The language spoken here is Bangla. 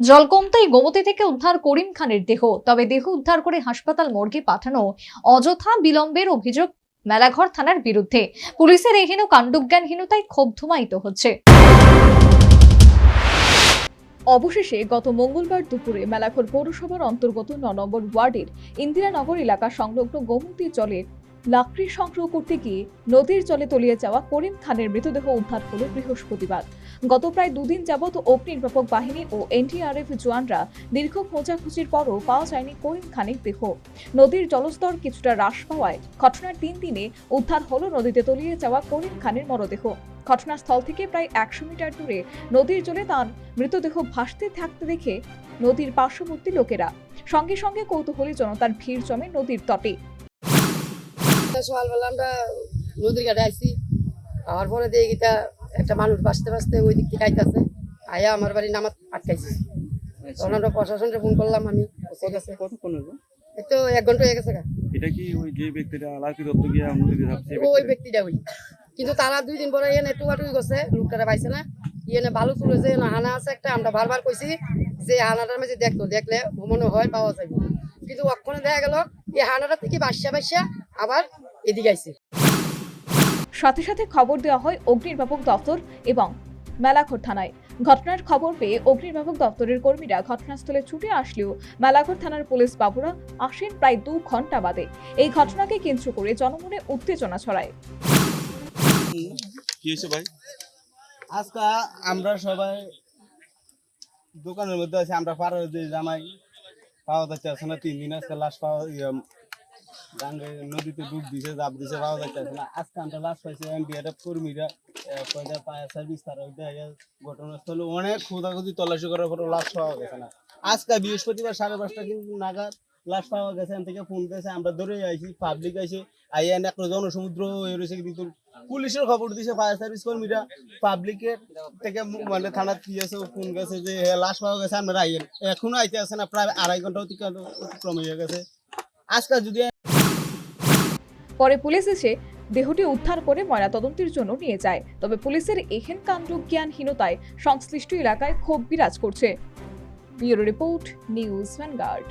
জল কমতেই গোমতী থেকে উদ্ধার করিম খানের দেহ। তবে দেহ উদ্ধার করে হাসপাতাল মর্গে পাঠানো অযথা বিলম্বের অভিযোগ মেলাঘর থানার বিরুদ্ধে। পুলিশের এহেন কাণ্ডজ্ঞানহীনতায় ক্ষোভ ধুমায়িত হচ্ছে। অবশেষে গত মঙ্গলবার দুপুরে মেলাঘর পৌরসভার অন্তর্গত ন নম্বর ওয়ার্ডের ইন্দিরানগর এলাকা সংলগ্ন গোমতী জলের লাকড়ি সংগ্রহ করতে গিয়ে নদীর জলে তলিয়ে যাওয়া করিম খানের মৃতদেহ উদ্ধার হল বৃহস্পতিবার। গত প্রায় দুদিন যাবৎ অগ্নি নির্বাপক বাহিনী ও এনডিআরএফ জওয়ানরা দীর্ঘ খোঁজাখুঁজির পরও পাওয়া যায়নি করিম খানের দেহ। নদীর জলস্তর কিছুটা হ্রাস পাওয়ায় ঘটনার তিন দিনে উদ্ধার হলো নদীতে তলিয়ে যাওয়া করিম খানের মরদেহ। ঘটনাস্থল থেকে প্রায় একশো মিটার দূরে নদীর জলে তার মৃতদেহ ভাসতে থাকতে দেখে নদীর পার্শ্ববর্তী লোকেরা সঙ্গে সঙ্গে কৌতূহলী জনতার ভিড় জমে নদীর তটে। সকালবেলা আমরা নদীর ঘাটে আইসি আমার পরে দিয়ে গিতা একটা মানুষ বাঁচতে বাঁচতে ওই দিক থেকে আইতাছে। আয়া আমার বাড়ি আটকাইছে। তখন আমরা প্রশাসনকে ফোন করলাম আমি কতক্ষণ তো এক ঘণ্টা হয়ে গেছে এটা কি ওই যে ব্যক্তিটা লাকি দত্ত গিয়া নদীতে যাচ্ছে ওই ব্যক্তিটা? ওই। কিন্তু তারা দুই দিন পরে এনে টুকাটুকি করছে লোকটারা পাইছে না। ইয়েনে ভালো তুলেছে না হানা আছে একটা আমরা বারবার কইছি যে হানাটার মাঝে দেখতো দেখলে মনে হয় পাওয়া যাবে কিন্তু অক্ষণে দেখা গেল এই হানাটা থেকে বাসা বাসা আবার এদিকে আইছে সাথে সাথে খবর দেওয়া হয় অগ্নি নির্বাপক দপ্তর এবং মেলাঘর থানায়। ঘটনার খবর পেয়ে অগ্নি নির্বাপক দপ্তরের কর্মীরা ঘটনাস্থলে ছুটে আসলেও মেলাঘর থানার পুলিশ বাবুরা আসেন প্রায় দু ঘণ্টা বাদে। এই ঘটনাকে কেন্দ্র করে জনমনে উত্তেজনা ছড়ায়। কি হয়েছে ভাই? আজকে আমরা সবাই দোকানের মধ্যে আছি আমরা পাড়ার যে জামাই পাওয়া যাচ্ছে না তিন দিন আজকে লাশ পাওয়া আমরা কিন্তু ধরে আইছি পাবলিক আইছে জনসমুদ্র হয়ে পুলিশের খবর দিছে ফায়ার সার্ভিস কর্মীরা। পাবলিকের থেকে মানে থানা দিয়েছে ফোন গেছে যে হ্যাঁ, লাশ পাওয়া গেছে আমরা আইয়েন। এখনও আইতে আছে না প্রায় আড়াই ঘণ্টা অতিক্রম হয়ে গেছে। আজকাল যদি পরে পুলিশ এসে দেহটি উদ্ধার করে ময়নাতদন্তের জন্য নিয়ে যায়। তবে পুলিশের এহেন কাণ্ড জ্ঞানহীনতায় সংশ্লিষ্ট এলাকায় ক্ষোভ বিরাজ করছে। Bureau report, news Vanguard.